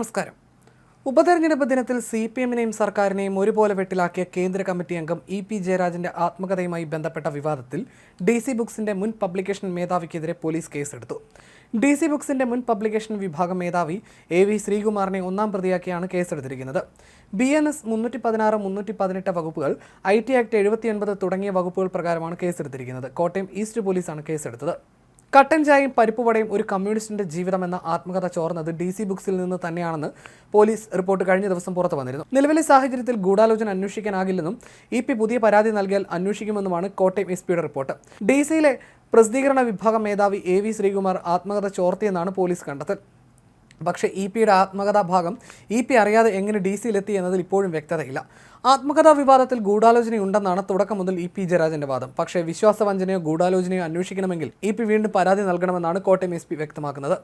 നമസ്കാരം. ഉപതെരഞ്ഞെടുപ്പ് ദിനത്തിൽ സി പി എമ്മിനെയും സർക്കാരിനെയും ഒരുപോലെ വെട്ടിലാക്കിയ കേന്ദ്ര കമ്മിറ്റി അംഗം ഇ പി ജയരാജന്റെ ആത്മകഥയുമായി ബന്ധപ്പെട്ട വിവാദത്തിൽ ഡി സി ബുക്സിന്റെ മുൻ പബ്ലിക്കേഷൻ മേധാവിക്കെതിരെ പോലീസ് കേസെടുത്തു. ഡി സി ബുക്സിന്റെ മുൻ പബ്ലിക്കേഷൻ വിഭാഗം മേധാവി എ വി ശ്രീകുമാറിനെ ഒന്നാം പ്രതിയാക്കിയാണ് കേസെടുത്തിരിക്കുന്നത്. ബി എൻ എസ് മുന്നൂറ്റി പതിനാറ് മുന്നൂറ്റി പതിനെട്ട് വകുപ്പുകൾ ഐ ടി ആക്ട് എഴുപത്തിയൊൻപത് തുടങ്ങിയ വകുപ്പുകൾ പ്രകാരമാണ് കേസെടുത്തിരിക്കുന്നത്. കോട്ടയം ഈസ്റ്റ് പോലീസാണ് കേസെടുത്തത്. കട്ടൻ ചായയും പരിപ്പുവടയും ഒരു കമ്മ്യൂണിസ്റ്റിന്റെ ജീവിതമെന്ന ആത്മകഥ ചോർന്നത് ഡി സി ബുക്സിൽ നിന്ന് തന്നെയാണെന്ന് പോലീസ് റിപ്പോർട്ട് കഴിഞ്ഞ ദിവസം പുറത്തു വന്നിരുന്നു. നിലവിലെ സാഹചര്യത്തിൽ ഗൂഢാലോചന അന്വേഷിക്കാനാകില്ലെന്നും ഇ പി പുതിയ പരാതി നൽകിയാൽ അന്വേഷിക്കുമെന്നുമാണ് കോട്ടയം എസ് പിയുടെ റിപ്പോർട്ട്. ഡി സിയിലെ പ്രസിദ്ധീകരണ വിഭാഗം മേധാവി എ വി ശ്രീകുമാർ ആത്മകഥ ചോർത്തിയെന്നാണ് പോലീസ് കണ്ടെത്തൽ. പക്ഷേ ഇ പിയുടെ ആത്മകഥാഭാഗം ഇ പി അറിയാതെ എങ്ങനെ ഡി സിയിലെത്തി എന്നതിൽ ഇപ്പോഴും വ്യക്തതയില്ല. ആത്മകഥാ വിവാദത്തിൽ ഗൂഢാലോചനയുണ്ടെന്നാണ് തുടക്കം മുതൽ ഇ പി ജയരാജന്റെ വാദം. പക്ഷേ വിശ്വാസവഞ്ചനയോ ഗൂഢാലോചനയോ അന്വേഷിക്കണമെങ്കിൽ ഇ പി വീണ്ടും പരാതി നൽകണമെന്നാണ് കോട്ടയം എസ് പി വ്യക്തമാക്കുന്നത്.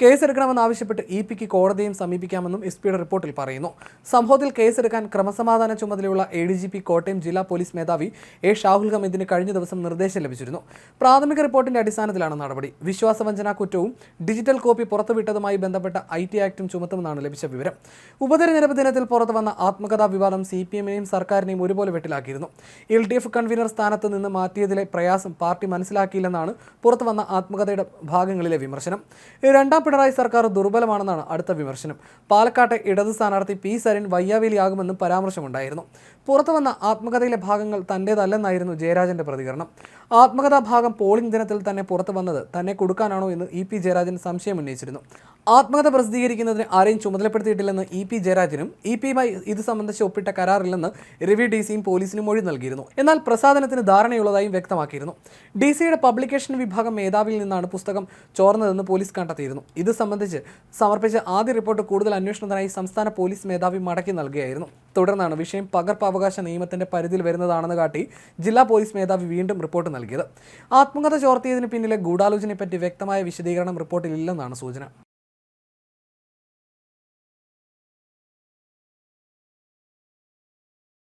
കേസെടുക്കണമെന്നാവശ്യപ്പെട്ട് ഇ പിക്ക് കോടതിയും സമീപിക്കാമെന്നും എസ് പിയുടെ റിപ്പോർട്ടിൽ പറയുന്നു. സംഭവത്തിൽ കേസെടുക്കാൻ ക്രമസമാധാന ചുമതലയുള്ള A D G P Kottayam ജില്ലാ പോലീസ് മേധാവി എ ഷാഹുൽ ഹമീദിന് കഴിഞ്ഞ ദിവസം നിർദ്ദേശം ലഭിച്ചിരുന്നു. പ്രാഥമിക റിപ്പോർട്ടിന്റെ അടിസ്ഥാനത്തിലാണ് നടപടി. വിശ്വാസവഞ്ചന കുറ്റവും ഡിജിറ്റൽ കോപ്പി പുറത്തുവിട്ടതുമായി ബന്ധപ്പെട്ട ഐ ടി ആക്ടും ചുമത്തുമെന്നാണ് ലഭിച്ച വിവരം. ഉപതെരഞ്ഞെടുപ്പ് ദിനത്തിൽ പുറത്തുവന്ന ആത്മകഥാ വിവാദം സി പി എമ്മിനെയും സർക്കാരിനെയും ഒരുപോലെ വെട്ടിലാക്കിയിരുന്നു. എൽ ഡി എഫ് കൺവീനർ സ്ഥാനത്ത് നിന്ന് മാറ്റിയതിലെ പ്രയാസം പാർട്ടി മനസ്സിലാക്കിയില്ലെന്നാണ് പുറത്തു വന്ന ആത്മകഥയുടെ ഭാഗങ്ങളിലെ വിമർശനം. രണ്ടാം പിണറായി സർക്കാർ ദുർബലമാണെന്നാണ് അടുത്ത വിമർശനം. പാലക്കാട്ടെ ഇടത് സ്ഥാനാർത്ഥി പി സരിൻ വയ്യാവേലിയാകുമെന്നും പരാമർശമുണ്ടായിരുന്നു. പുറത്തു വന്ന ആത്മകഥയിലെ ഭാഗങ്ങൾ തന്റേതല്ലെന്നായിരുന്നു ജയരാജന്റെ പ്രതികരണം. ആത്മകഥാ ഭാഗം പോളിംഗ് ദിനത്തിൽ തന്നെ പുറത്തു വന്നത് തന്നെ കൊടുക്കാനാണോ എന്ന് ഇ പി ജയരാജൻ സംശയം ഉന്നയിച്ചിരുന്നു. ആത്മകഥ പ്രസിദ്ധീകരിക്കുന്നതിന് ആരെയും ചുമതലപ്പെടുത്തിയിട്ടില്ലെന്ന് ഇ പി ജയരാജനും ഇ പിയുമായി ഇത് സംബന്ധിച്ച് ഒപ്പിട്ട കരാറില്ലെന്ന് രവി ഡി സിയും പോലീസിനും മൊഴി നൽകിയിരുന്നു. എന്നാൽ പ്രസാദനത്തിന് ധാരണയുള്ളതായും വ്യക്തമാക്കിയിരുന്നു. ഡി സിയുടെ പബ്ലിക്കേഷൻ വിഭാഗം മേധാവിയിൽ നിന്നാണ് പുസ്തകം ചോർന്നതെന്ന് പോലീസ് കണ്ടെത്തിയിരുന്നു. ഇത് സംബന്ധിച്ച് സമർപ്പിച്ച ആദ്യ റിപ്പോർട്ട് കൂടുതൽ അന്വേഷണത്തിനായി സംസ്ഥാന പോലീസ് മേധാവി മടക്കി നൽകുകയായിരുന്നു തുടർന്നാണ് വിഷയം പകർപ്പവകാശ നിയമത്തിന്റെ പരിധിയിൽ വരുന്നതാണെന്ന് കാട്ടി ജില്ലാ പോലീസ് മേധാവി വീണ്ടും റിപ്പോർട്ട് നൽകിയത്. ആത്മകഥ ചോർത്തിയതിന് പിന്നിലെ ഗൂഢാലോചനയെപ്പറ്റി വ്യക്തമായ വിശദീകരണം റിപ്പോർട്ടിലില്ലെന്നാണ് സൂചന.